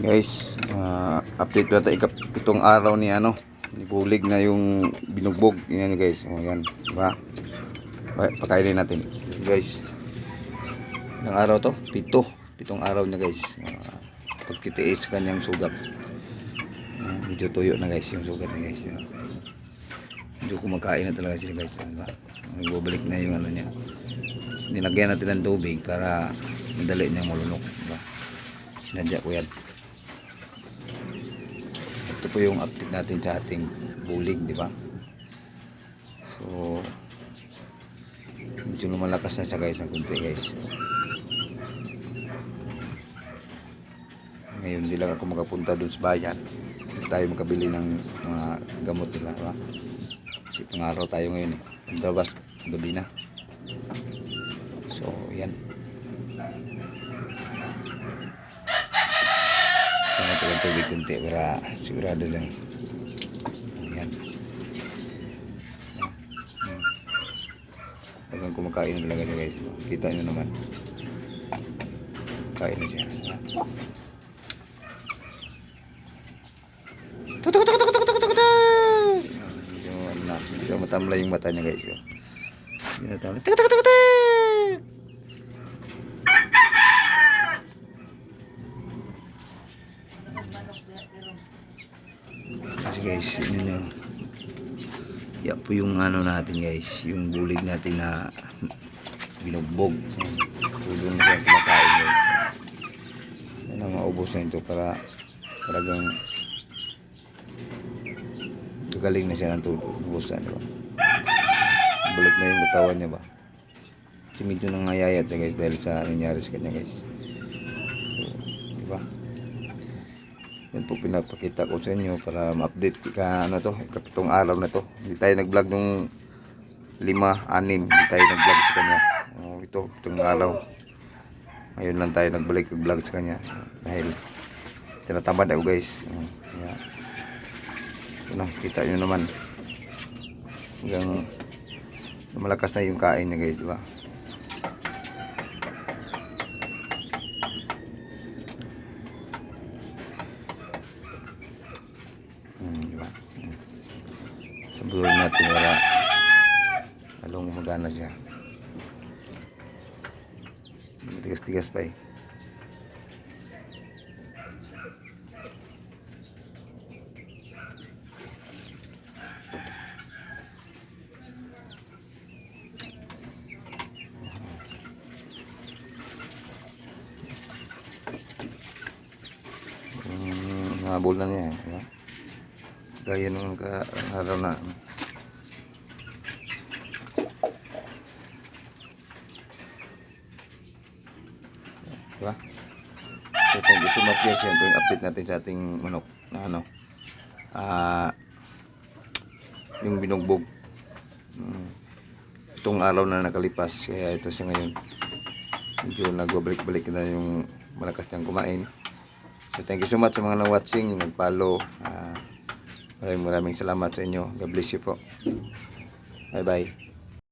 Guys, ah, update na tayo itong araw ni ano, ni bulig na yung binugbog. Yan guys, oh, yan, diba? Pa- Pakainin natin. Guys, ilang araw to? Pito. Pitong araw niya guys. Uh, pagtitiis kanyang sugat. Ah, medyo tuyo na guys yung sugat niya guys. Diba? Medyo kumakain na talaga siya guys. Diba? Nagbabalik na yung ano niya. Nilagyan natin ng tubig para madali niyang malunok. Diba? Sinadya ko yan. Ito po yung update natin sa ating bulig, di ba? So, medyo lumalakas na siya guys ng kunti guys. Ngayon, hindi lang ako makapunta dun sa bayan. Hindi tayo makabili ng mga gamot nila, di ba? Kasi pangaraw tayo ngayon eh. Pagdabas, gabi na. So, yan. Kaya ito ng tubig kunti para sigurado lang. Ayan. Hmm. Hanggang kumakain talaga siya guys. Kita nyo naman. Kain na siya. Ano yung mata niya guys. Guys, yun yung yan po yung ano natin guys, yung bulig natin na binugbog. Tulong na siya kumakain guys. Yan ang maubos na ito para talagang gagaling na siya ng tulog. Ubusan, di ba? Bulag na yung katawan niya ba? Kasi medyo nangayayat siya guys dahil sa nangyari sa kanya guys. So, di ba? Yan po pinapakita ko sa inyo para ma-update ka ano to, kapitong araw na to. Hindi tayo nag-vlog nung lima, anim, hindi tayo nag-vlog sa kanya. Oh, ito, itong araw. Ngayon lang tayo nagbalik nag-vlog sa kanya dahil tinatamad ako guys. Oh, kaya, ano, kita nyo naman. Hanggang malakas na yung kain niya guys, di ba? Hmm, di ba? Hmm. Sabuhin natin para lalong gumagana siya. Matigas-tigas pa eh. Hmm, nabol na niya eh. Gaya nung araw na. Diba? So, thank you so much guys. Yan po yung update natin sa ating manok na ano. Ah, yung binugbog. Hmm. Itong araw na nakalipas. Kaya ito siya ngayon. Medyo nagbabalik-balik na yung malakas niyang kumain. So thank you so much sa mga na-watching, nag-follow. Ah, Maraming maraming salamat sa inyo. God bless you po. Bye bye.